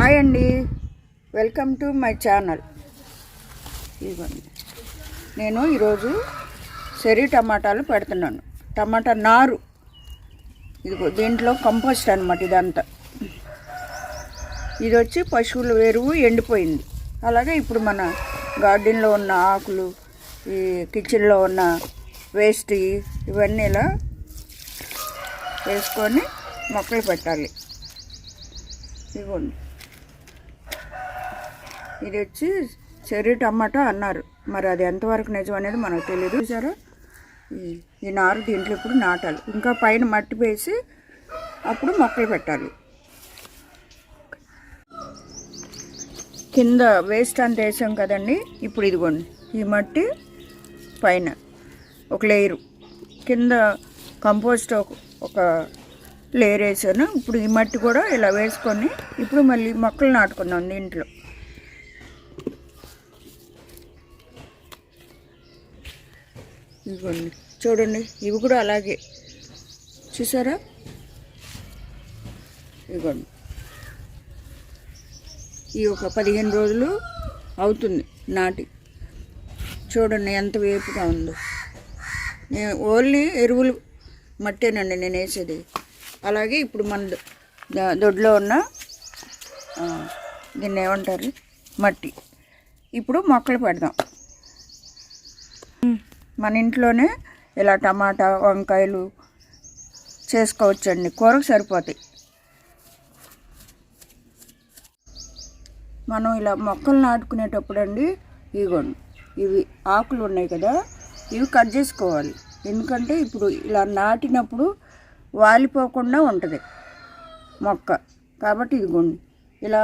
Hi అండి. Welcome to my channel. ఇవ్వండి నేను ఈరోజు చెరీ టమాటాలు పెడుతున్నాను. టమాటా నారు. ఇదిగో దీంట్లో కంపోస్ట్ అనమాట ఇదంతా. ఇది వచ్చి పశువుల ఎరువు ఎండిపోయింది. అలాగే ఇప్పుడు మన గార్డెన్లో ఉన్న ఆకులు ఈ కిచెన్లో ఉన్న వేస్ట్ ఇవన్నీ ఇలా వేసుకొని మొక్కలు పెట్టాలి. ఇదిగోండి. ఇది వచ్చి చెర్రీ టమాటో అన్నారు. మరి అది ఎంతవరకు నిజం అనేది మనకు తెలియదు చూసారా? ఈ- ఈ నారు దీంట్లో ఇప్పుడు నాటాలి. ఇంకా పైన మట్టి వేసి అప్పుడు మొక్కలు పెట్టాలి. కింద వేస్ట్ అంత వేసాం కదండి. ఇప్పుడు ఇదిగోండి. ఈ మట్టి పైన ఒక లేయరు కింద కంపోస్ట్ ఒక- ఒక లేయర్ వేసాను. ఇప్పుడు ఈ మట్టి కూడా ఇలా వేసుకొని ఇప్పుడు మళ్ళీ మొక్కలు నాటుకుందాం దీంట్లో. ఇదిగోండి. చూడండి ఇవి కూడా అలాగే. చూసారా? ఇదిగోండి. ఈ ఒక పదిహేను రోజులు అవుతుంది నాటి. చూడండి ఎంత వేపుగా ఉందో. నేను ఓన్లీ ఎరువులు మట్టేనండి నేను వేసేది. అలాగే ఇప్పుడు మన దొడ్లో ఉన్న దీన్ని ఏమంటారు? మట్టి. ఇప్పుడు మొక్కలు పెడదాం. మన ఇంట్లోనే ఇలా టమాటా వంకాయలు చేసుకోవచ్చండి. కూరకు సరిపోతాయి. మనం ఇలా మొక్కలు నాటుకునేటప్పుడు అండి ఇగోండి ఇవి ఆకులు ఉన్నాయి కదా ఇవి కట్ చేసుకోవాలి. ఎందుకంటే ఇప్పుడు ఇలా నాటినప్పుడు వాలిపోకుండా ఉంటుంది మొక్క. కాబట్టి ఇదిగోండి ఇలా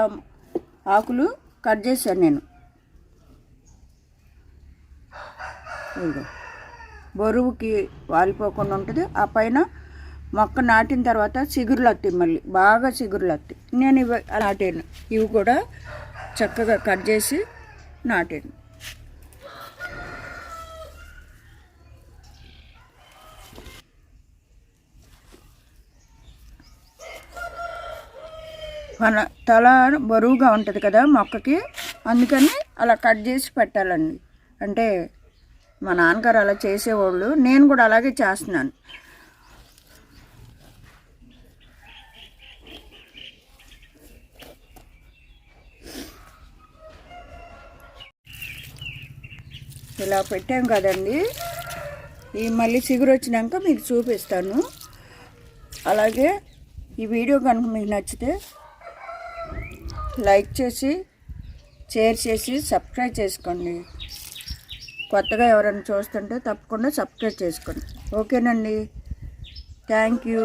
ఆకులు కట్ చేశాను నేను. ఇదిగో. బరువుకి వాలిపోకుండా ఉంటుంది. ఆ పైన మొక్క నాటిన తర్వాత చిగురులు వస్తాయి మళ్ళీ. బాగా చిగురులు వస్తాయి నేను ఇవి నాటాను. ఇవి కూడా చక్కగా కట్ చేసి నాటాను. మన తల బరువుగా ఉంటుంది కదా మొక్కకి. అందుకని అలా కట్ చేసి పెట్టాలండి. అంటే మా నాన్నగారు అలా చేసేవాళ్ళు. నేను కూడా అలాగే చేస్తున్నాను. ఇలా పెట్టాం కదండి. ఈ మళ్ళీ చిగురు వచ్చినాక మీకు చూపిస్తాను. అలాగే ఈ వీడియో కనుక మీకు నచ్చితే లైక్ చేసి షేర్ చేసి సబ్స్క్రైబ్ చేసుకోండి. కొత్తగా ఎవరైనా చూస్తుంటే తప్పకుండా సబ్స్క్రైబ్ చేసుకోండి. ఓకేనండి. Thank you.